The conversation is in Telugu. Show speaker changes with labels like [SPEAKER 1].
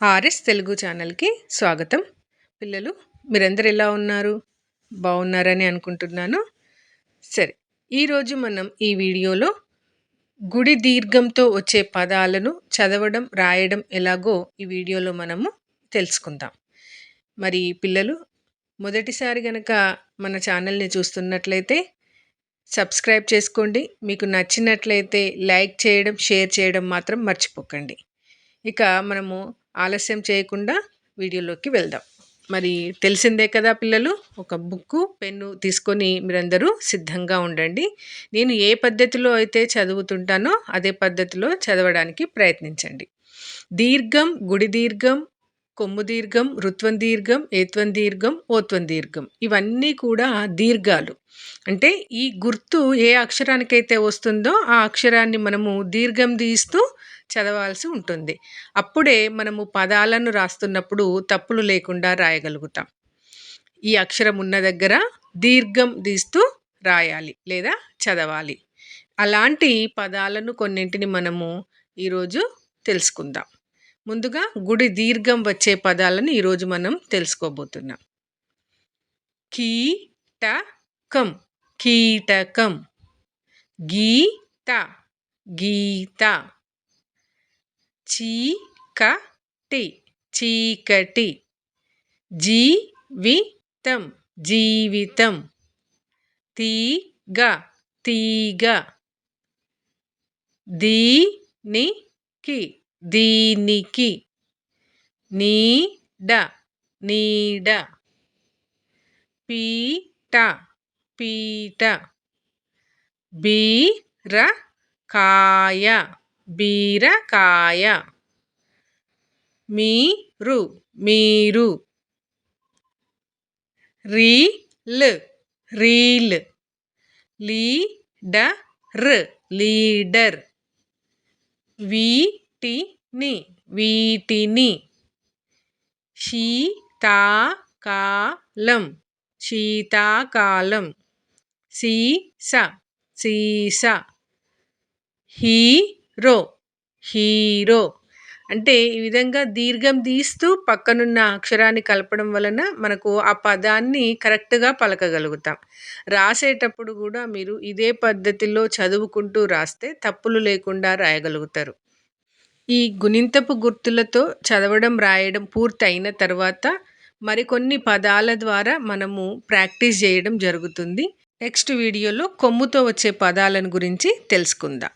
[SPEAKER 1] ఆర్ఎస్ తెలుగు ఛానల్కి స్వాగతం. పిల్లలు మీరందరు ఎలా ఉన్నారు? బాగున్నారని అనుకుంటున్నాను. సరే ఈరోజు మనం ఈ వీడియోలో గుడి దీర్ఘంతో వచ్చే పదాలను చదవడం రాయడం ఎలాగో ఈ వీడియోలో మనము తెలుసుకుందాం. మరి పిల్లలు మొదటిసారి కనుక మన ఛానల్ని చూస్తున్నట్లయితే సబ్స్క్రైబ్ చేసుకోండి. మీకు నచ్చినట్లయితే లైక్ చేయడం షేర్ చేయడం మాత్రం మర్చిపోకండి. ఇక మనము ఆలస్యం చేయకుండా వీడియోలోకి వెళ్దాం. మరి తెలిసిందే కదా పిల్లలు ఒక బుక్కు పెన్ను తీసుకొని మీరందరూ సిద్ధంగా ఉండండి. నేను ఏ పద్ధతిలో అయితే చదువుతుంటానో అదే పద్ధతిలో చదవడానికి ప్రయత్నించండి. దీర్ఘం గుడి దీర్ఘం కొమ్ము దీర్ఘం రుత్వం దీర్ఘం ఏత్వం దీర్ఘం ఓత్వం దీర్ఘం. ఇవన్నీ కూడా దీర్ఘాలు. అంటే ఈ గుర్తు ఏ అక్షరానికైతే వస్తుందో ఆ అక్షరాన్ని మనము దీర్ఘం తీస్తూ చదవాల్సి ఉంటుంది. అప్పుడే మనము పదాలను రాస్తున్నప్పుడు తప్పులు లేకుండా రాయగలుగుతాం. ఈ అక్షరం ఉన్న దగ్గర దీర్ఘం తీస్తూ రాయాలి లేదా చదవాలి. అలాంటి పదాలను కొన్నింటిని మనము ఈరోజు తెలుసుకుందాం. ముందుగా గుడి దీర్ఘం వచ్చే పదాలను ఈరోజు మనం తెలుసుకోబోతున్నాం. కీటకం కీటకం. గీత గీత. చీకటి చీకటి. జీవితం జీవితం. తీగ తీగ. దీనికి దీనికి నీడ నీడ. పీట పీట. బీరకాయ బీరకాయ. మీరు మీరు. Reel reel. Leader leader. వీటిని వీటిని. శీతాకాలం శీతాకాలం. సీస సీస. Hero hero. అంటే ఈ విధంగా దీర్ఘం తీస్తూ పక్కనున్న అక్షరాన్ని కలపడం వలన మనకు ఆ పదాన్ని కరెక్ట్గా పలకగలుగుతాం. రాసేటప్పుడు కూడా మీరు ఇదే పద్ధతిలో చదువుకుంటూ రాస్తే తప్పులు లేకుండా రాయగలుగుతారు. ఈ గుణింతపు గుర్తులతో చదవడం రాయడం పూర్తయిన తర్వాత మరికొన్ని పదాల ద్వారా మనము ప్రాక్టీస్ చేయడం జరుగుతుంది. నెక్స్ట్ వీడియోలో కొమ్ముతో వచ్చే పదాలను గురించి తెలుసుకుందాం.